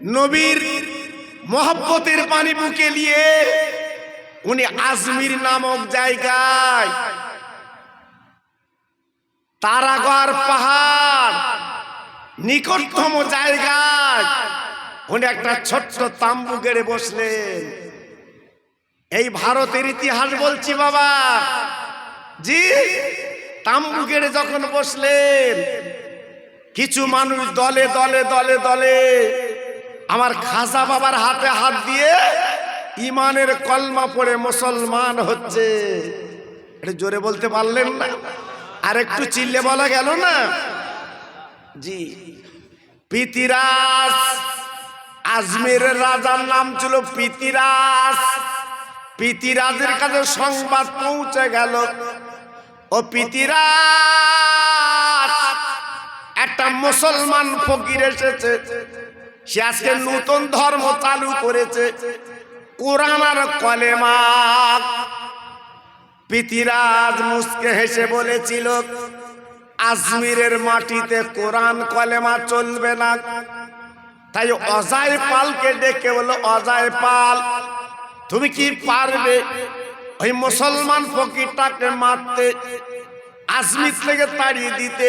নবীর মহব্বতের পানি বুকে নিয়ে উনি আজমির নামক জায়গায় তারাগড় পাহাড় নিকটতম জায়গায় উনি একটা ছোট্ট তাম্বু গেড়ে বসলেন। এই ভারতের ইতিহাস বলছি বাবা। জি তাম্বু গেড়ে যখন বসলেন, কিছু মানুষ দলে দলে দলে দলে আমার খাজা বাবার হাতে হাত দিয়ে ইমানের কলমা পড়ে মুসলমান হচ্ছে। এটা জোরে বলতে পারলেন না? আর একটু চিল্লে বলা গেল না? জি। পিতিরাস আজমিরের রাজার নাম ছিল পিতিরাস পিতিরাজের কাছে সংবাদ পৌঁছে গেল। ও পিতিরাস একটা মুসলমান ফকির এসেছে। সে আজকে নতুন ধর্ম চালু করেছে। কোরআন আর কলেমা। পিতিরাজ মুসকে হেসে বলেছিল, আজমিরের মাটিতে কোরআন কলেমা চলবে না। তাই অজয় পালকে ডেকে বলো অজয় পাল, তুমি কি পারবে ওই মুসলমান ফকিরটাকে মারতে, আজমির থেকে তাড়িয়ে দিতে?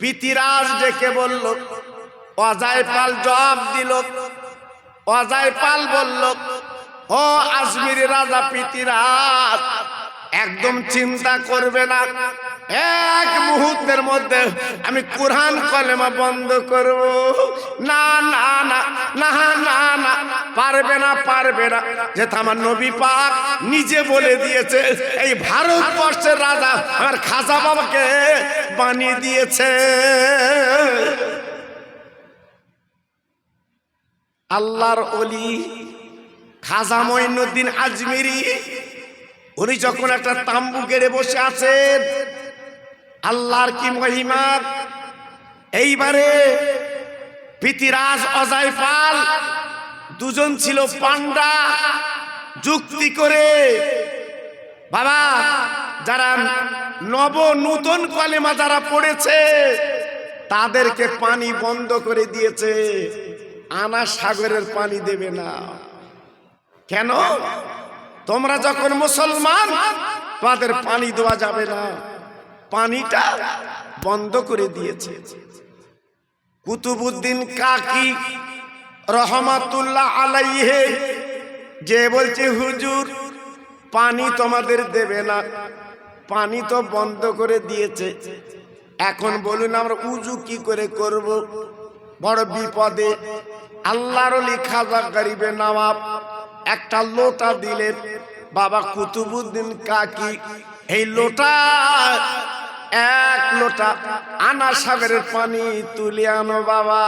পিতিরাজ ডেকে বলল অজয় পাল জবাব দিল। অজয় পাল বলল, ও আজমির রাজা পিতিরাজ একদম চিন্তা করবে না। এক মুহূর্তের মধ্যে আমি কোরআন কলেমা বন্ধ করব। না না না না না না, পারবে না পারবে না। যেটা আমার নবী পাক নিজে বলে দিয়েছে, এই ভারতবর্ষের রাজা আমার খাজা বাবাকে বানিয়ে দিয়েছে। আল্লাহর অলি খাজা মঈনুদ্দিন আজমিরি, উনি যখন একটা তাম্বু গেড়ে বসে আছেন, আল্লাহর কি মহিমা? এইবারে পিতিরাজ অজয় পাল দুজন ছিল পান্ডা যুক্তি করে, বাবা, যারা নব নূতন কলেমা যারা পড়েছে, তাদেরকে পানি বন্ধ করে দিয়েছে। আনা সাগরের পানি দেবে না। কেন? তোমরা যখন মুসলমান, তোমাদের পানি দেওয়া যাবে না। পানিটা বন্ধ করে দিয়েছে। কুতুবুদ্দিন কাকি রহমাতুল্লাহ আলাইহে, যে বলছে, হুজুর, পানি তোমাদের দেবে না। পানি তো বন্ধ করে দিয়েছে। এখন বলুন, আমরা উজু কি করে করব? বড় বিপদে আল্লাহর খাজা গরিবে নবাব, একটা লোটা দিলেন, বাবা কুতুবুদ্দিন কাকি, এই লোটা, এক লোটা আনা সাগরের পানি তুলে আনো বাবা।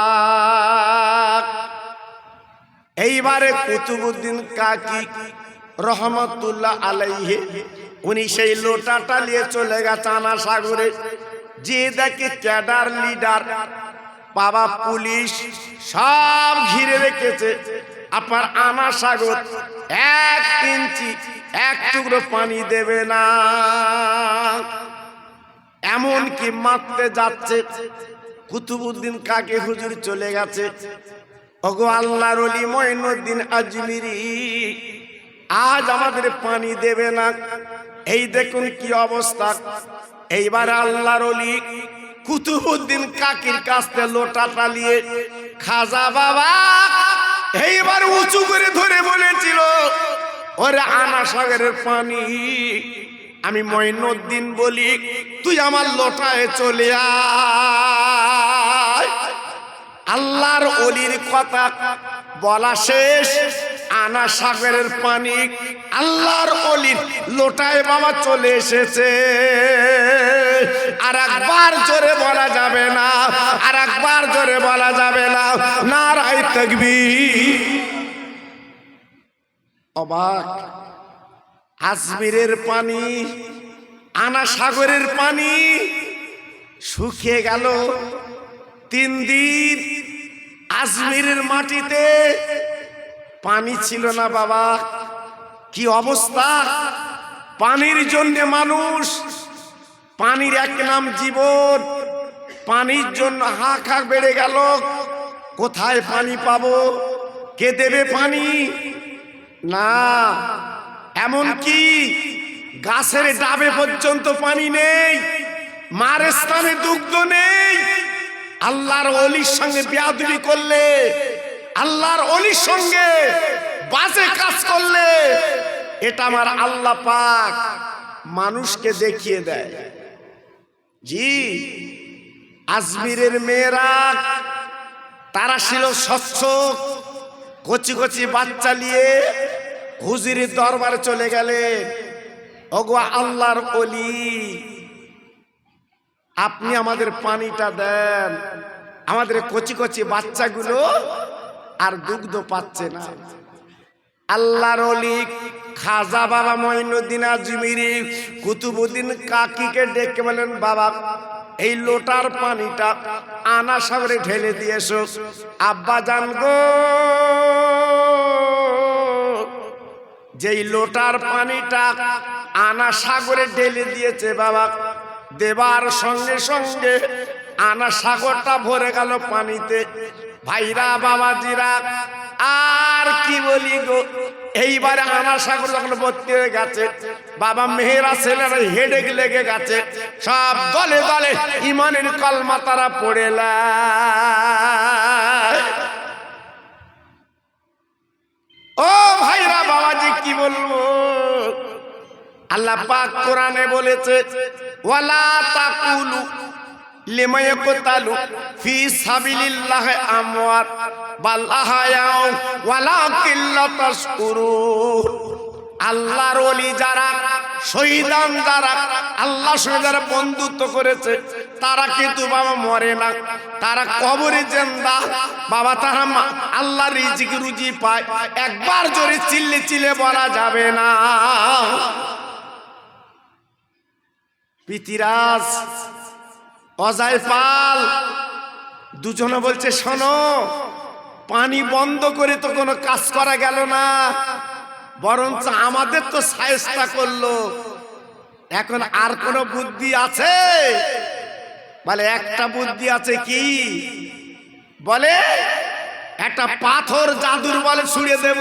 এইবারে কুতুবুদ্দিন কাকি রহমতুল্লাহ আলাইহে, উনি সেই লোটাটা নিয়ে চলে গেছে আনা সাগরে। যে দেখে ক্যাডার লিডার বাবা পুলিশ সব ঘিরে রেখেছে। আপনার আনা সাগর এক ইঞ্চি, এক টুকরো পানি দেবে না। এমন কি মারতে যাচ্ছে। কুতুবুদ্দিন কাকে হুজুর চলে গেছে? ওগো আল্লাহর অলি মঈনুদ্দিন আজমিরি, আজ আমাদের পানি দেবে না। এই দেখুন কি অবস্থা। এইবার আল্লাহর অলি কুতুবুদ্দিন কাকির কাছ থেকে লোটা টালিয়ে, খাজা বাবা, এইবার উঁচু করে ধরে বলেছিল, ওরে আনা সাগরের পানি, আমি মঈনুদ্দিন বলি, তুই আমার লোটায় চলে আয়। আল্লাহর অলির কথা বলা শেষ আনা সাগরের পানি, আল্লাহর অলির লোটায় বাবা চলে এসেছে। আর একবার জোরে বলা যাবে না আর একবার জোরে বলা যাবে না। নারাই তকবি অবাক। আজমিরের পানি আনা সাগরের পানি শুকিয়ে গেল। তিন দিন আজমিরের মাটিতে পানি ছিল না বাবা। কি অবস্থা? পানির জন্য মানুষ পানির এক নাম জীবন। পানির জন্য হাঁক বেড়ে গেল। কোথায় পানি পাবো? কে দেবে পানি? না, এমন কি? গাছের ডাবে পর্যন্ত পানি নেই, মার স্থানে দুগ্ধ নেই। আল্লাহর অলির সঙ্গে বিয়াদুবি করলে, আল্লাহর অলির সঙ্গে বাজে কাজ করলে, এটা আমার আল্লাহ পাক মানুষকে দেখিয়ে দেয়। জি, আজমিরের মেয়েরা, তারা ছিল স্বচ্ছ, কচি কচি বাচ্চা নিয়ে হুজিরের দরবারে চলে গেলেন ওগো আল্লাহর অলি আপনি আমাদের পানিটা দেন, আমাদের কচি কচি বাচ্চাগুলো আর দুগ্ধ পাচ্ছে না। আল্লাহর অলি খাজা বাবা মঈনুদ্দিন আজমিরি, কুতুবুদ্দিন কাকিকে ডেকে বলেন বাবা, এই লোটার পানিটা আনা সাগরে ঢেলে দিয়েছ। আব্বা জান গো, যেই লোটার পানিটা আনা সাগরে ঢেলে দিয়েছে, বাবা, দেবার সঙ্গে সঙ্গে আনা সাগরটা ভরে গেল পানিতে। ভাইরা, বাবাজিরা, আর কি বলি গো? এইবারে আনা সাগর যখন ভর্তি হয়ে গেছে, বাবা মেহেরা ছেলেরা হেডে লেগে গেছে, সব দলে দলে ইমানের কলমা তারা পড়েলা। ও ভাইরা বাবাজি, কি বলব? আল্লাহ পাক কোরআনে বলেছে, ওয়ালা তাকুলু লিমান ইয়াকতালু ফি সাবিলিল্লাহ আমওয়াত, বাল আহায়াউ ওয়ালাকিন লা তাশকুরুন আল্লাহর ওলি যারা শহীদান যারা, আল্লাহ সঙ্গে যারা বন্ধুত্ব করেছে, তারা কিন্তু বাবা মরে না, তারা কবরে জেন্দা, বাবা তারা আল্লাহ রিজিক রুজি পায়, একবার জোরে চিল্লে চিল্লে বলা যাবে না। পিতিরাজ অজয় পাল, দুজনে বলছে, শোনো, পানি বন্ধ করে তো কোনো কাজ করা গেল না, বরঞ্চ আমাদের তো সায়স্তা করল। এখন আর কোনো বুদ্ধি আছে? বলে, একটা বুদ্ধি আছে কি? বলে, একটা পাথর জাদুর বলে ছুঁড়ে দেব।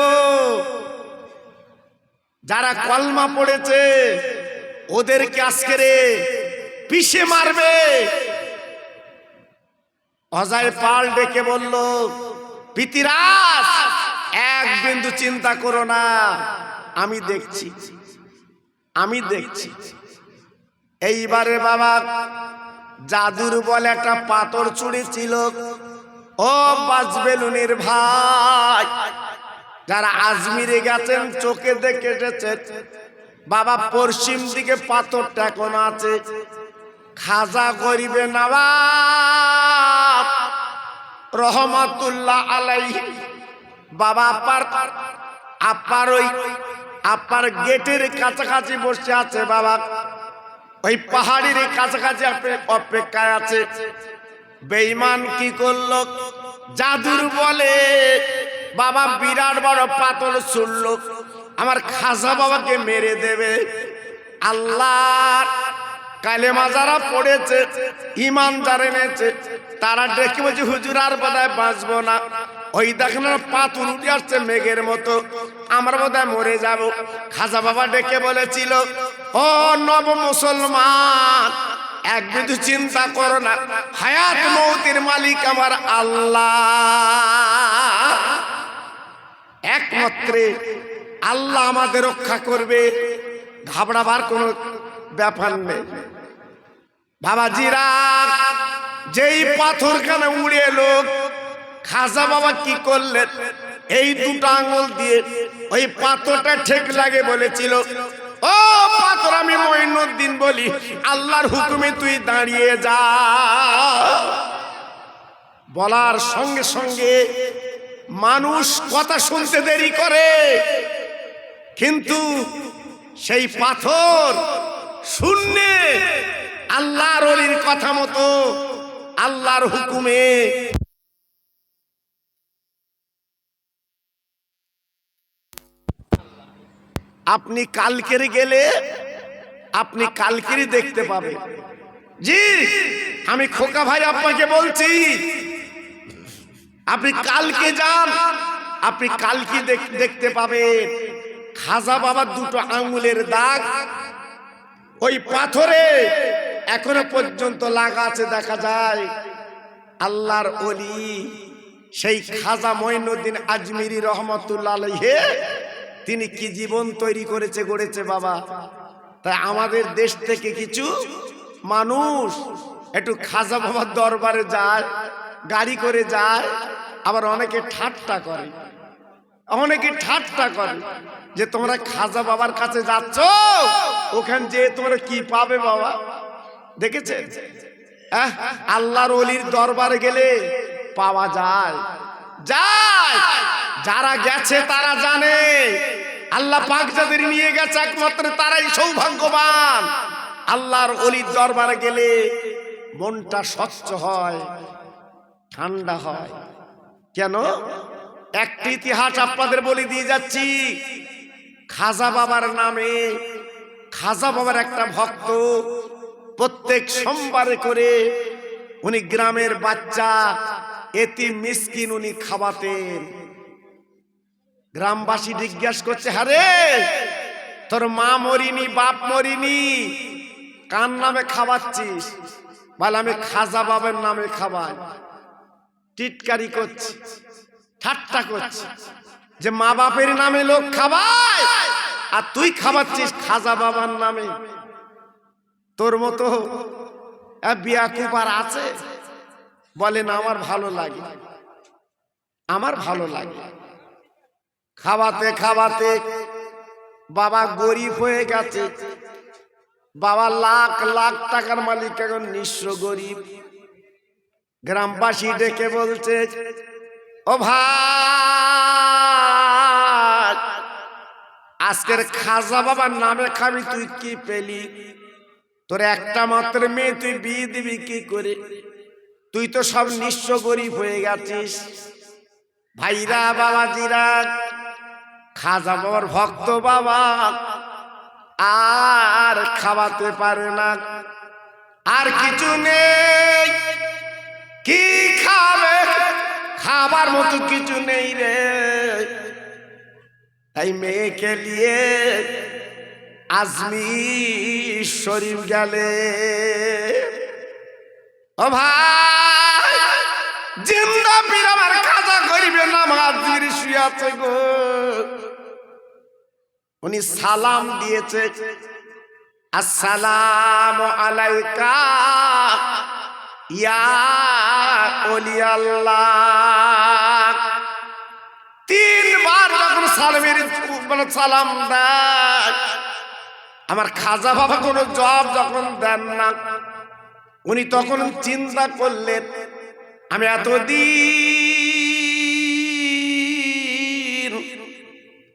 যারা কলমা পড়েছে, ওদেরকে আজকে রে পিষে মারবে। অজয় পাল ডেকে বলল পিতিরাজ এক বিন্দু চিন্তা করো না। আমি দেখছি আমি দেখছি। এইবারে বাবা, জাদুর বলে একটা পাথর চুড়ি ছিল। ও বাজবেলুনির ভাই, যারা আজমিরে গেছেন, চোখে দেখে এসেছেন বাবা, পশ্চিম দিকে পাথরটা এখন আছে। খাজা গরিবে নবাব রহমাতুল্লাহ আলাই বাবা আপার আপার ওই, আপার গেটের কাছাকাছি বসে আছে বাবা। ওই পাহাড়ির কাছাকাছি অপেক্ষায় আছে। বেইমান কি করল? জাদুর বলে, বাবা, বিরাট বড় পাথর ছুড়ল। আমার খাজা বাবাকে মেরে দেবে। আল্লাহ কালেমা যারা পড়েছে ইমান যারা এনেছে, তারা ডেকে বলছে, হুজুর, আর বোধহয় বাঁচবো না। ওই দেখেন না পাথর উঠে আসছে মেঘের মতো। আমরা বোধহয় মরে যাব। খাজা বাবা ডেকে বলেছিল, ও নব মুসলমান, এক বিন্দু চিন্তা করো না। হায়াত মৌতির মালিক আমার আল্লাহ। একমাত্রে আল্লাহ আমাদের রক্ষা করবে। ঘাবড়াবার কোনো ব্যাপার নেই। বাবাজিরা যেই পাথরখানে উড়ে এলো, খাজা বাবা কি করলেন? এই দুটো আঙুল দিয়ে ওই পাথরটা ঠেক লাগে বলেছিল। ও পাথর, আমি মঈনুদ্দিন বলি, আল্লাহর হুকুমে তুই দাঁড়িয়ে যা। বলার সঙ্গে সঙ্গে মানুষ কথা শুনতে দেরি করে। কিন্তু সেই পাথর শূন্যে আল্লাহর অলির কথা মতো, আল্লাহর হুকুমে। আপনি কালকের গেলে, আপনি কালকেরই দেখতে পাবেন। জি, আমি খোকা ভাই আপনাকে বলছি, আপনি কালকে যান, আপনি কালকে দেখ- দেখতে পাবেন। খাজা বাবার দুটো আঙুলের দাগ, ওই পাথরে এখনও পর্যন্ত লাগা আছে, দেখা যায়। আল্লাহর অলি সেই খাজা মঈনুদ্দিন আজমিরি রহমতুল্লাহ তিনি কি জীবন তৈরি করেছে, গড়েছে বাবা? তাই আমাদের দেশ থেকে কিছু মানুষ একটু খাজা বাবার দরবারে যায়, গাড়ি করে যায়, আবার অনেকে ঠাট্টা করে। অনেকে ঠাট্টা করে যে তোমরা খাজা বাবার কাছে যাচ্ছ, ওখানে যে তোমরা কি পাবে বাবা? দেখেছে আল্লাহর অলির দরবারে গেলে পাওয়া যায়। যায়। যারা গেছে তারা জানে। আল্লাহ পাক যাদের নিয়ে গেছে একমাত্র তারাই সৌভাগ্যবান। আল্লাহর অলির দরবারে গেলে মনটা স্বচ্ছ হয়, ঠান্ডা হয়। কেন? একটি ইতিহাস আপনাদের বলে দিয়ে যাচ্ছি। খাজা বাবার নামে, খাজা বাবার একটা ভক্ত প্রত্যেক সোমবারে করে উনি গ্রামের বাচ্চা এতি মিসকিন উনি খাওয়াতেন। গ্রামবাসী জিজ্ঞাসা করছে, হারে, তোর মা মরিনি, বাপ মরিনি, কার নামে খাওয়াচ্ছিস? বলে, আমি খাজা বাবার নামে খাওয়াই। টিটকারি করছি, ঠাট্টা করছি যে, মা বাপের নামে লোক খাওয়ায়, আর তুই খাওয়াচ্ছিস খাজা বাবার নামে? তোর মতো আহ, বিয়া কুপার আছে? বলেন আমার ভালো লাগে। আমার ভালো লাগে। খাওয়াতে খাওয়াতে বাবা গরিব হয়ে গেছে। বাবা লাখ লাখ টাকার মালিক এখন নিঃস্ব গরিব। গ্রামবাসী ডেকে বলছে ও ভাই আজকের খাজা বাবার নামে খাবি তুই কি পেলি? তোর একটা মাত্র মেয়ে তুই বিয়ে দিবি কি করে? তুই তো সব নিঃস্ব গরিব হয়ে গেছিস। ভাইরা, বাবাজিরা, খাজা বাবার ভক্ত বাবা, আর খাওয়াতে পারে না। আর কিছু নেই। কি খাবে? খাবার মতো কিছু নেই রে। তাই মেয়েকে নিয়ে আজমির শরীফ গেলে। ও ভাই, জিন্দা পীর আমার কাজা করিবে না মাঝির শুয়াছে গো। উনি সালাম দিয়েছে, আসসালাম আলাইকা, ইয়া ওলি আল্লাহ। তিনবার যখন সালামের মানে সালাম দেয় আমার খাজা বাবা কোনো জবাব যখন দেন না, উনি তখন চিন্তা করলেন, আমি এতদিন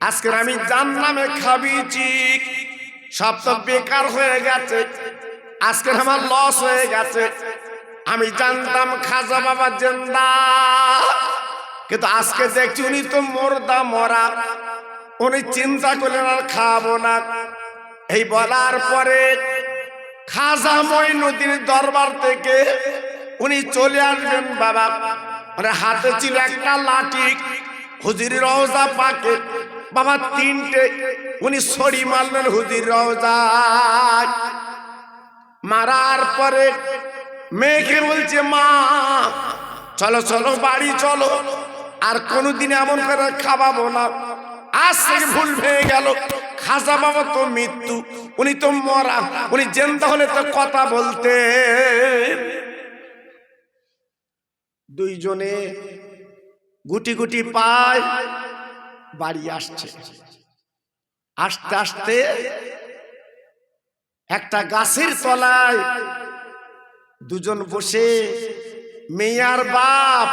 আজকের আমি জান্নামে খাবিছি সব তো বেকার হয়ে গেছে, আজকের আমার লস হয়ে গেছে, আমি জানতাম খাজা বাবা জেন্দা। কিন্তু আজকে দেখছি উনি তো মরদা মরা, উনি চিন্তা করলেন আর খাব না। এই বলার পরে খাজা মঈনুদ্দিন দরবার থেকে উনি চলে আসবেন, বাবা। মানে হাতে ছিল একটা লাঠি। হুজির রওজা পাকে। বাবা, তিনটে। উনি সরি মারলেন হুজির রওজা মারার পরে মেয়েকে বলছে, মা, চলো চলো, বাড়ি চলো। আর কোনোদিন এমন করে খাওয়াবো না। আজ ভুল ভেঙে গেল। খাজা বাবা তো মৃত্যু, উনি তো মরা, উনি জেন্দা হলে তো কথা বলতে। দুইজনে গুটি গুটি পায়, বাড়ি আসছে। আস্তে আস্তে একটা গাছের তলায় দুজন বসে মেয়ার বাপ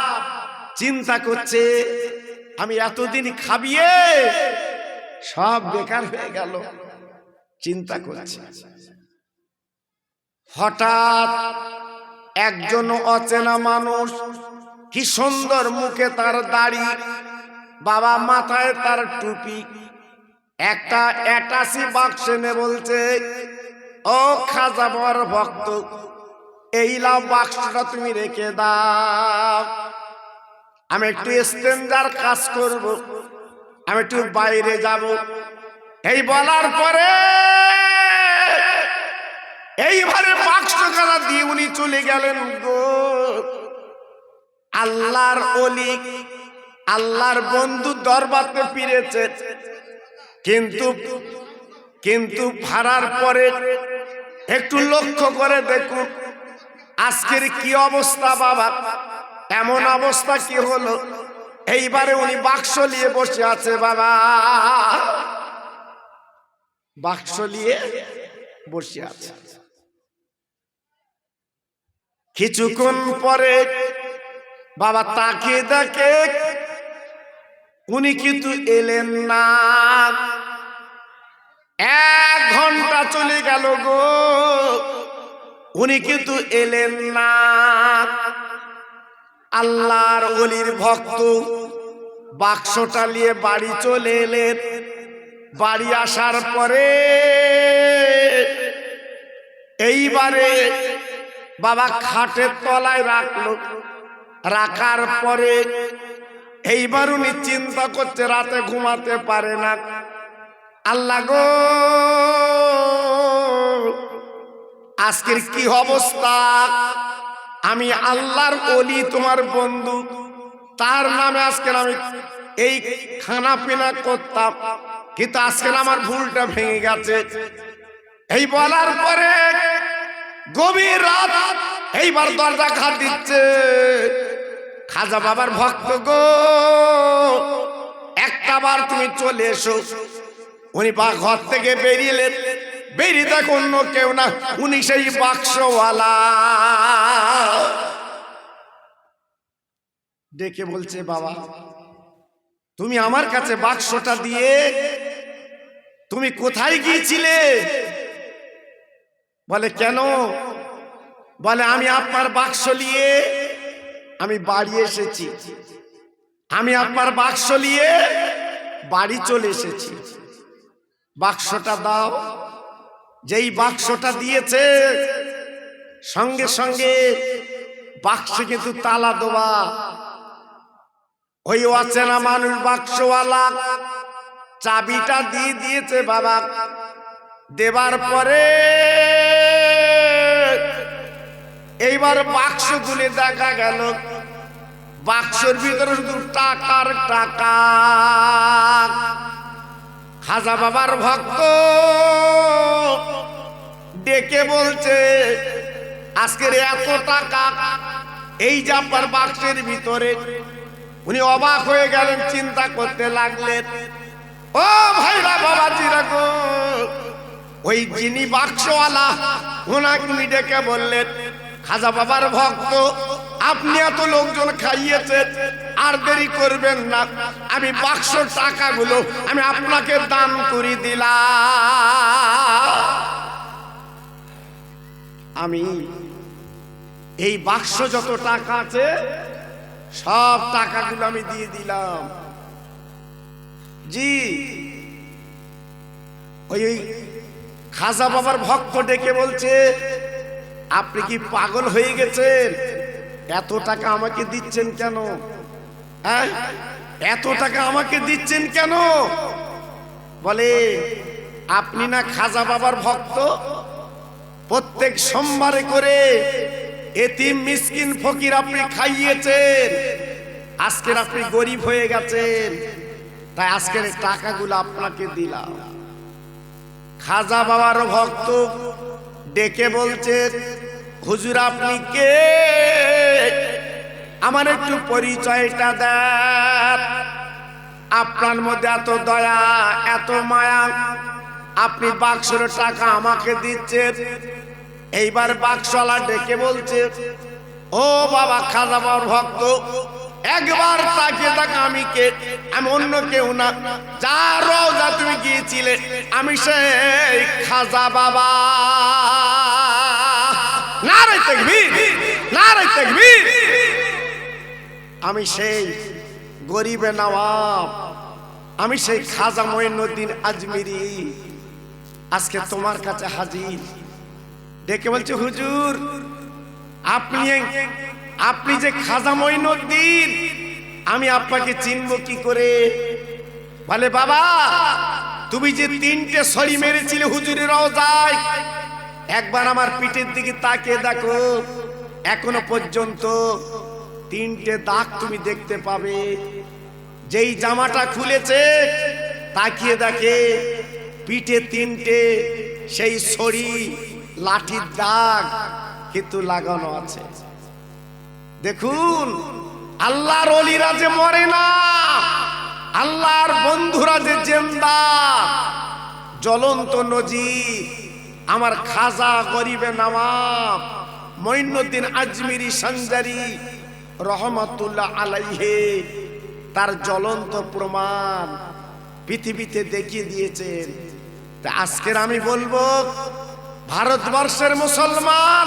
চিন্তা করছে, আমি এতদিন খাবিয়ে সব বেকার হয়ে গেল। চিন্তা করছে। হঠাৎ একজন অচেনা মানুষ কি সুন্দর মুখে তার দাড়ি, বাবা মাথায় তার টুপি, একটা অ্যাটাসি বাক্স এনে বলছে, ও খাজা বর ভক্ত, এই লাভ বাক্সটা তুমি রেখে দাও। আমি একটু স্ট্যান্ডার কাজ করব। আমি একটু বাইরে যাব। এই বলার পরে এইবারে বাক্স কানা দিয়ে উনি চলে গেলেন গো। আল্লাহর অলি আল্লাহর বন্ধু দরবারতে ফিরেছে। কিন্তু কিন্তু ভাড়ার পরে একটু লক্ষ্য করে দেখুন আজকের কি অবস্থা বাবা? এমন অবস্থা কি হলো? এইবারে উনি বাক্স নিয়ে বসে আছে, বাবা। বাক্স নিয়ে বসে আছে। কিছুক্ষণ পরে বাবা তাকে দেখে উনি কিন্তু এলেন না। এক ঘণ্টা চলে গেল গো। উনি কিন্তু এলেন না। আল্লাহর অলির ভক্ত। বাক্সটা নিয়ে বাড়ি চলে এলেন। বাড়ি আসার পরে এইবারে বাবা খাটের তলায় রাখল। রাখার পরে এইবার উনি চিন্তা করছে রাতে ঘুমাতে পারে না। আল্লাহ গো, আজকের কি অবস্থা? আমি আল্লাহর অলি তোমার বন্ধু। তার নামে আজকে আমি এই খানা পিনা করতাম। কিন্তু আজকে আমার ভুলটা ভেঙে গেছে। এই বলার পরে গভীর রাত এইবার দরজা ঘাট দিচ্ছে। খাজা বাবার ভক্ত গো, একটা বার তুমি চলে এসো। উনি বা ঘর থেকে বেরিয়েলেন দেখ অন্য কেউ না, উনি সেই বাক্সওয়ালা। ডেকে বলছে, বাবা, তুমি আমার কাছে বাক্সটা দিয়ে তুমি কোথায় গিয়েছিলে? বলে, কেন? বলে, আমি আপনার বাক্স নিয়ে আমি বাড়ি এসেছি। আমি আপনার বাক্স নিয়ে বাড়ি চলে এসেছি। বাক্সটা দাও যেই বাক্সটা দিয়েছে, সঙ্গে সঙ্গে বাক্সে কিন্তু তালা দেওয়া। ওই অচেনা মানুষ বাক্সওয়ালা চাবিটা দিয়ে দিয়েছে বাবা। দেবার পরে এইবার বাক্স তুলে দেখা গেল। বাক্সের ভিতরে শুধু টাকার টাকা। খাজা বাবার ভক্ত। ডেকে বলছে, আজকের এত টাকা এই জাম্পার বাক্সের ভিতরে। উনি অবাক হয়ে গেলেন, চিন্তা করতে লাগলেন, ও ভাইরা বাবা গো, ওই যিনি বাক্সওয়ালা, ওনাকে ডেকে বললেন, খাজা বাবার ভক্ত আপনি এত লোকজন খাইয়েছেন, আর দেরি করবেন না। আমি বাক্স টাকাগুলো, আমি আপনাকে দান করে দিলাম। আমি এই বাক্স যত টাকা আছে, সব টাকাগুলো আমি দিয়ে দিলাম। জি, ওই ওই খাজা বাবার ভক্ত ডেকে বলছে, আপনি কি পাগল হয়ে গেছেন? এত টাকা আমাকে দিচ্ছেন কেন? হ্যাঁ? এত টাকা আমাকে দিচ্ছেন কেন? বলে, আপনি না খাজা বাবার ভক্ত? প্রত্যেক সোমবারে করে এতিম মিসকিন ফকির আপনি খাইয়েছেন। আজকের আপনি গরিব হয়ে গেছেন। তাই আজকের টাকাগুলো আপনাকে দিলাম। খাজা বাবার ভক্ত ডেকে বলছে হুজুর, আপনি কে? আমার একটু পরিচয়টা দেন। আপনার মধ্যে এত দয়া, এত মায়া। আপনি বাক্সর টাকা আমাকে দিচ্ছেন। এইবার বাক্সওয়ালা ডেকে বলছে, ও বাবা, খাজা বাবার ভক্ত, একবার তাকে তাকে আমি কে? আমি অন্য কেউ না। যা রোজা তুমি গিয়েছিলে, আমি সেই খাজা বাবা। আমি সেই গরিবে নওয়াব, আমি সেই খাজা মঈনুদ্দিন আজমিরি। আজকে তোমার কাছে হাজির। ডেকে বলছে, হুজুর, আপনি আপনি যে খাজা মঈনুদ্দিন, আমি আপনাকে চিনব কি করে? বলে, বাবা, তুমি যে তিনটে সরি মেরেছিলে হুজুরের রওজায় একবার আমার পিঠের দিকে তাকিয়ে দেখো, এখনও পর্যন্ত তিনটে দাগ তুমি দেখতে পাবে। যেই জামাটা খুলেছে, তাকিয়ে দেখে পিঠে তিনটে, সেই ছড়ি লাঠির দাগ কিন্তু লাগানো আছে। দেখুন, আল্লাহর অলিরা যে মরে না, আল্লাহর বন্ধুরা যে জেন্দা, জ্বলন্ত নজির আমার খাজা গরিবে নবাব মঈনুদ্দিন আজমিরি সঞ্জারি রহমতুল্লাহ আলাইহে, তার জ্বলন্ত প্রমাণ পৃথিবীতে দেখিয়ে দিয়েছেন। তা আজকের আমি বলব, ভারতবর্ষের মুসলমান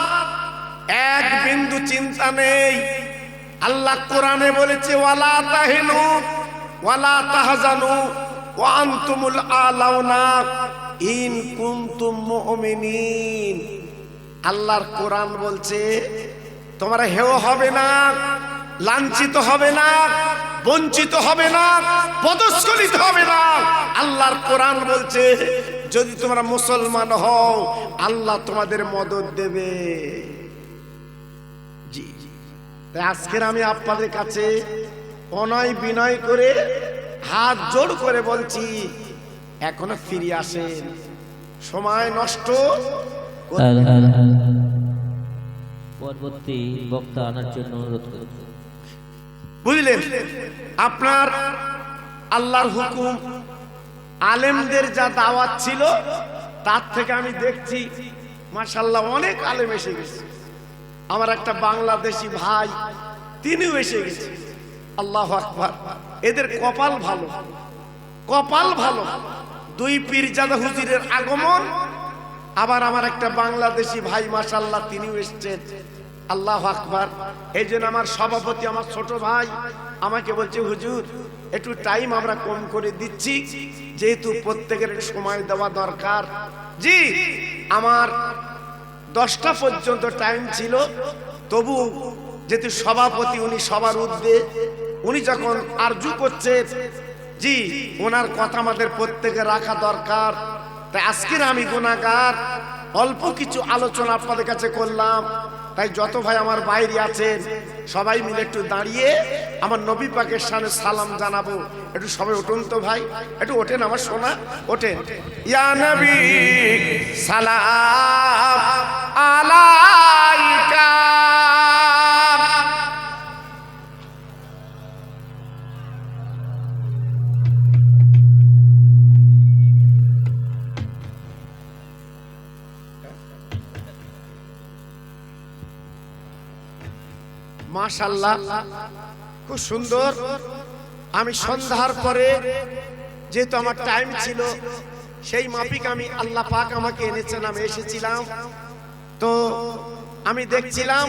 এক বিন্দু চিন্তা নেই। আল্লাহ কোরআনে বলেছে, ওয়ালা তাহিনু, ওয়ালা তাহজানু, ওয়া আনতুমুল আলাউনা। ইন কুনতুম মুমিনিন। আল্লাহর কোরআন বলছে, তোমরা হেও হবে না, লাঞ্ছিত হবে না, বঞ্চিত হবে না, পদস্খলিত হবে না। আল্লাহর কোরআন বলছে, যদি তোমরা মুসলমান হও, আল্লাহ তোমাদের মদত দেবে। জি। তাই আজকের আমি আপনাদের কাছে অনয় বিনয় করে হাত জোড় করে বলছি এখনও ফিরে আসেন। সময় নষ্ট। পরবর্তী বক্তা আনার জন্য অনুরোধ করছি বুঝলেন? আপনার আল্লাহর হুকুম আলেমদের যা দাওয়াত ছিল তার থেকে আমি দেখছি মাশাল্লাহ অনেক আলেম এসে গেছে। আমার একটা বাংলাদেশি ভাই তিনিও এসে গেছে। আল্লাহ আকবার। এদের কপাল ভালো। কপাল ভালো। দুই পীরজাদা হুজুরের আগমন, আবার আমার একটা বাংলাদেশি ভাই মাশাল্লাহ তিনিও এসছেন। আল্লাহ আকবার। এই জন্য আমার সভাপতি, আমার ছোট ভাই, আমাকে বলছে, হুজুর, একটু টাইম আমরা কম করে দিচ্ছি, যেহেতু প্রত্যেকের সময় দেওয়া দরকার। জি, আমার দশটা পর্যন্ত টাইম ছিল, তবু যেহেতু সভাপতি, উনি সবার উদ্দে উনি যখন আরজু করছেন জি, ওনার কথা আমাদের প্রত্যেকে রাখা দরকার। তাই আজকের আমি গুণাগার, অল্প কিছু আলোচনা আপনাদের কাছে করলাম। তাই যত ভাই আমার বাইরে আছেন, সবাই মিলে একটু দাঁড়িয়ে আমার নবী পাকের সামনে সালাম জানাব। একটু সবাই উঠুন তো ভাই, একটু ওঠেন আমার সোনা, ওঠেন। ইয়া নবী, সালাম আলাইকা। মাশাল্লাহ খুব সুন্দর। আমি সন্ধ্যার পরে যেহেতু আমার টাইম ছিল, সেই মাফিক আমি আল্লাহ পাক আমাকে এনেছেন, আমি এসেছিলাম। তো আমি দেখছিলাম,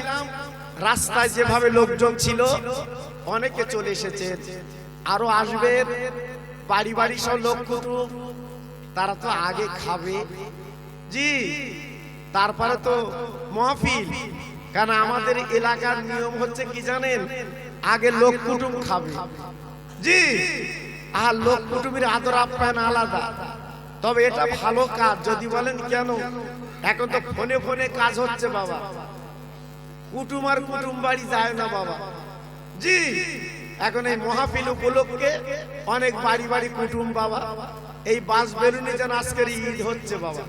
রাস্তায় যেভাবে লোকজন ছিল, অনেকে চলে এসেছে। আরও আসবে বাড়ি বাড়ি সব লোক তারা তো আগে খাবে। জি, তারপরে তো মহফিল। কারণ আমাদের এলাকার নিয়ম হচ্ছে কি জানেন? আগে লোক কুটুম খাবে। জি। আর লোক কুটুমের আদর আপ্যায়ন আলাদা। তবে এটা ভালো কাজ, যদি বলেন কেন? এখন তো ফোনে ফোনে কাজ হচ্ছে বাবা। কুটুম আর কুটুম বাড়ি যায় না বাবা। জি। এখন এই মহাপিল উপলক্ষে অনেক বাড়ি বাড়ি কুটুম বাবা। এই বাস বেলুনে যেন আজকের ঈদ হচ্ছে বাবা।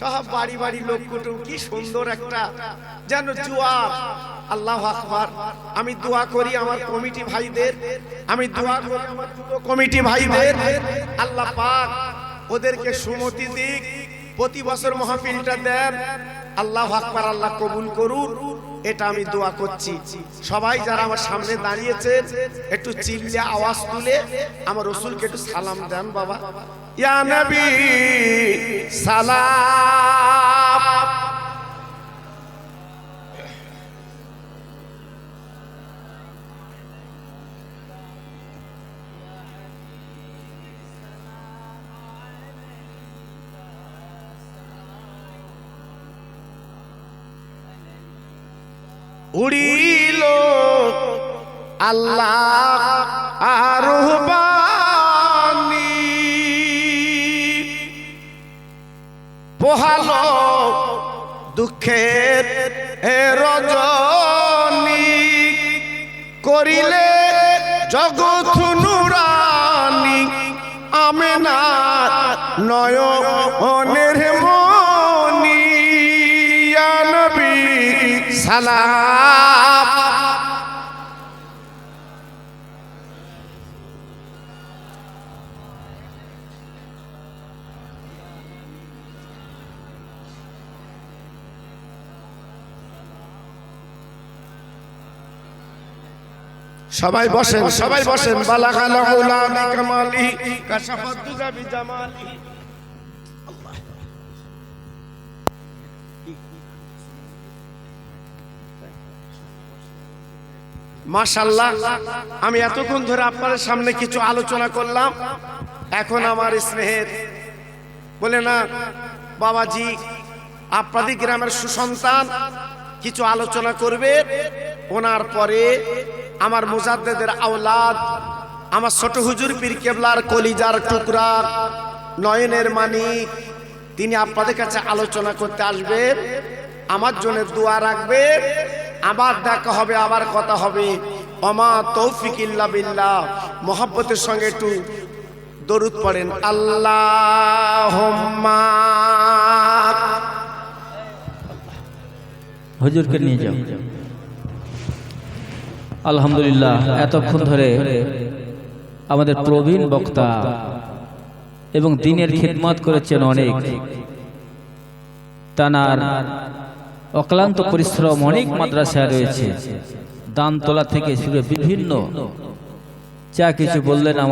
সব বাড়ি বাড়ি লোক কুটুম, কি সুন্দর একটা যেন জুয়ার। আল্লাহ আকবার। আমি দোয়া করি আমার কমিটি ভাইদের। আমি দোয়া করি আমার কমিটি ভাইদের। আল্লাহ পাক ওদেরকে সুমতি দিক। প্রতি বছর মহাপিলটা দেন। আল্লাহ আকবার, আল্লাহ কবুল করুন এটা আমি দোয়া করছি। সবাই যারা আমার সামনে দাঁড়িয়েছে একটু চিল্লে আওয়াজ তুলে আমার রসুলকে একটু সালাম দেন বাবা। ইয়া নবী, সালাম। উড়িল। আল্লাহ আরুবানি পোহালো দুঃখের রজনী করিলে জগৎ নুরানি। আমেনা নয়নের মনি সালাম সবাই বসেন সবাই বসেন। উলামি কামালি কাশাফাত জামালি মাশাল্লাহ আমি এতক্ষণ ধরে আপনাদের সামনে কিছু আলোচনা করলাম। এখন আমার স্নেহের, বলে না, বাবাজি, আপনাদের গ্রামের সুসন্তান কিছু আলোচনা করবে। ওনার পরে আমার মুজাদ্দেদের আওলাদ, আমার ছোট হুজুর পীর কেবলার কলিজার টুকরা, নয়নের মানিক, তিনি আপনাদের কাছে আলোচনা করতে আসবেন আমার জন্য দোয়া রাখবে। আবার দেখা হবে, আবার কথা হবে। অমা তৌফিক ইল্লা বিল্লাহ। সঙ্গে একটু দরুদ পড়েন। আল্লাহ হুজুরকে নিয়ে যাও। আলহামদুলিল্লাহ, এতক্ষণ ধরে আমাদের প্রবীণ বক্তা এবং দিনের খিদমত করেছেন অনেক। তানার অক্লান্ত পরিশ্রম অনেক মাদ্রাসায় রয়েছে। দানতলা থেকে শুরু বিভিন্ন। যা কিছু বললেন